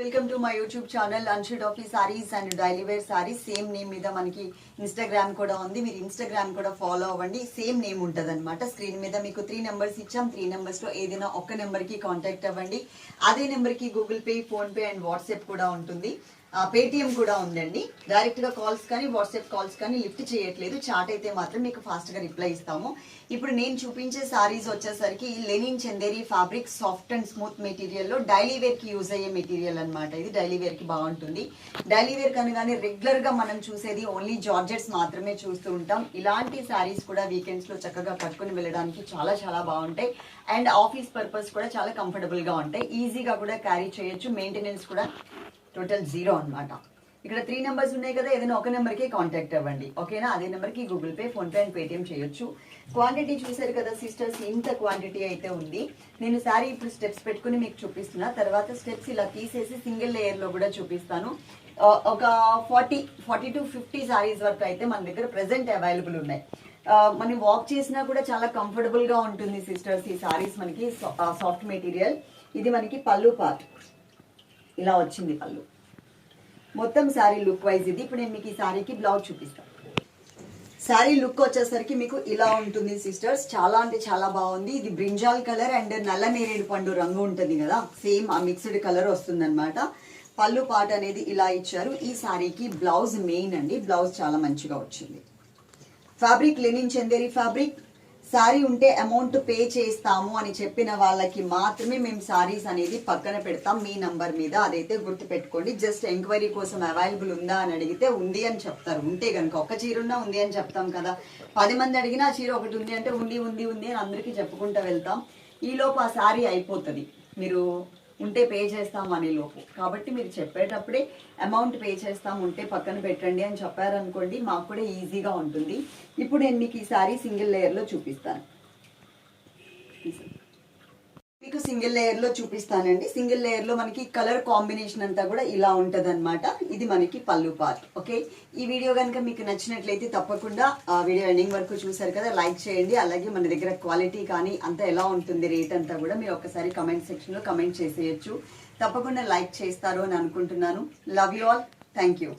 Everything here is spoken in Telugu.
Welcome to my YouTube channel అన్షుడ్ office saris and daily wear saris same name మీద మనకి ఇన్స్టాగ్రామ్ కూడా ఉంది. మీరు ఇన్స్టాగ్రామ్ కూడా ఫాలో అవ్వండి. సేమ్ నేమ్ ఉంటుంది అనమాట స్క్రీన్ మీద మీకు త్రీ నెంబర్స్ ఇచ్చాం. త్రీ నెంబర్స్లో ఏదైనా ఒక్క నెంబర్కి కాంటాక్ట్ అవ్వండి. అదే నెంబర్కి Google Pay PhonePe and WhatsApp కూడా ఉంటుంది. పేటిఎం కూడా ఉందండి. డైరెక్ట్గా కాల్స్ కానీ వాట్సాప్ కాల్స్ కానీ లిఫ్ట్ చేయట్లేదు. చాట్ అయితే మాత్రం మీకు ఫాస్ట్గా రిప్లై ఇస్తాము. ఇప్పుడు నేను చూపించే సారీస్ వచ్చేసరికి linen Chanderi fabric soft and smooth మెటీరియల్లో daily వేర్కి యూజ్ అయ్యే మెటీరియల్ అన్నమాట. ఇది డైలీ వేర్కి బాగుంటుంది. డైలీ వేర్ కనుగానే రెగ్యులర్గా మనం చూసేది ఓన్లీ జార్జెట్స్ మాత్రమే చూస్తూ ఉంటాం. ఇలాంటి సారీస్ కూడా వీకెండ్స్లో చక్కగా కట్టుకుని వెళ్ళడానికి చాలా చాలా బాగుంటాయి. అండ్ ఆఫీస్ పర్పస్ కూడా చాలా కంఫర్టబుల్గా ఉంటాయి. ఈజీగా కూడా క్యారీ చేయొచ్చు. మెయింటెనెన్స్ కూడా టోటల్ జీరో అనమాట ఇక్కడ త్రీ నెంబర్స్ ఉన్నాయి కదా ఏదైనా ఒక నెంబర్కి కాంటాక్ట్ అవ్వండి. ఓకేనా? అదే నెంబర్కి Google Pay PhonePe and Paytm చేయొచ్చు. క్వాంటిటీ చూసారు కదా సిస్టర్స్ ఇంత క్వాంటిటీ అయితే ఉంది. నేను సారీ ఇప్పుడు స్టెప్స్ పెట్టుకుని మీకు చూపిస్తున్నా. తర్వాత స్టెప్స్ ఇలా తీసేసి సింగిల్ లేయర్లో కూడా చూపిస్తాను. ఒక forty forty to fifty saris వరకు అయితే మన దగ్గర ప్రెసెంట్ అవైలబుల్ ఉన్నాయి. మనం వాక్ చేసినా కూడా చాలా కంఫర్టబుల్గా ఉంటుంది సిస్టర్స్ ఈ సారీస్ మనకి సాఫ్ట్ మెటీరియల్ ఇది మనకి పళ్ళు పార్ట్ ఇలా వచ్చింది పళ్ళు మొత్తం శారీ లుక్ వైజ్ ఇది. ఇప్పుడు నేను మీకు ఈ శారీకి బ్లౌజ్ చూపిస్తాను శారీ లుక్ వచ్చేసరికి మీకు ఇలా ఉంటుంది సిస్టర్స్ చాలా అంటే చాలా బాగుంది. ఇది బ్రింజాల్ కలర్ అండ్ నల్ల నేరేడు పండు రంగు ఉంటుంది కదా. సేమ్ ఆ మిక్స్డ్ కలర్ వస్తుంది పళ్ళు పాట అనేది ఇలా ఇచ్చారు. ఈ శారీకి బ్లౌజ్ మెయిన్ అండి. బ్లౌజ్ చాలా మంచిగా వచ్చింది. Fabric linen Chanderi fabric sari ఉంటే అమౌంట్ పే చేస్తాము అని చెప్పిన వాళ్ళకి మాత్రమే మేము సారీస్ అనేది పక్కన పెడతాం. మీ నంబర్ మీద అదైతే గుర్తు పెట్టుకోండి జస్ట్ ఎంక్వైరీ కోసం అవైలబుల్ ఉందా అని అడిగితే ఉంది అని చెప్తారు. ఉంటే కనుక ఒక చీర ఉన్నా ఉంది అని చెప్తాం కదా. పది మంది అడిగినా చీర ఒకటి ఉంది అంటే ఉంది ఉంది ఉంది అని అందరికీ చెప్పుకుంటూ వెళ్తాం. ఈలోపు ఆ సారీ అయిపోతుంది. మీరు ఉంటే పే చేస్తాం అనే లోపు. కాబట్టి మీరు చెప్పేటప్పుడే అమౌంట్ పే చేస్తాం ఉంటే పక్కన పెట్టండి అని చెప్పారనుకోండి మాకు కూడా ఈజీగా ఉంటుంది. ఇప్పుడు నేను మీకు ఈ సారీ సింగిల్ లేయర్లో చూపిస్తాను మీకు సింగిల్ లేయర్లో చూపిస్తానండి. సింగిల్ లేయర్లో మనకి కలర్ కాంబినేషన్ అంతా కూడా ఇలా ఉంటది ఇది మనకి పళ్ళు పార్ట్ ఓకే? ఈ వీడియో కనుక మీకు నచ్చినట్లయితే తప్పకుండా ఆ వీడియో ఎండింగ్ వరకు చూసారు కదా లైక్ చేయండి. అలాగే మన దగ్గర క్వాలిటీ కానీ అంతా ఎలా ఉంటుంది రేట్ అంతా కూడా మీరు ఒకసారి కమెంట్ సెక్షన్లో కమెంట్ చేసేయచ్చు. తప్పకుండా లైక్ చేస్తారు అని అనుకుంటున్నాను. Love you all thank you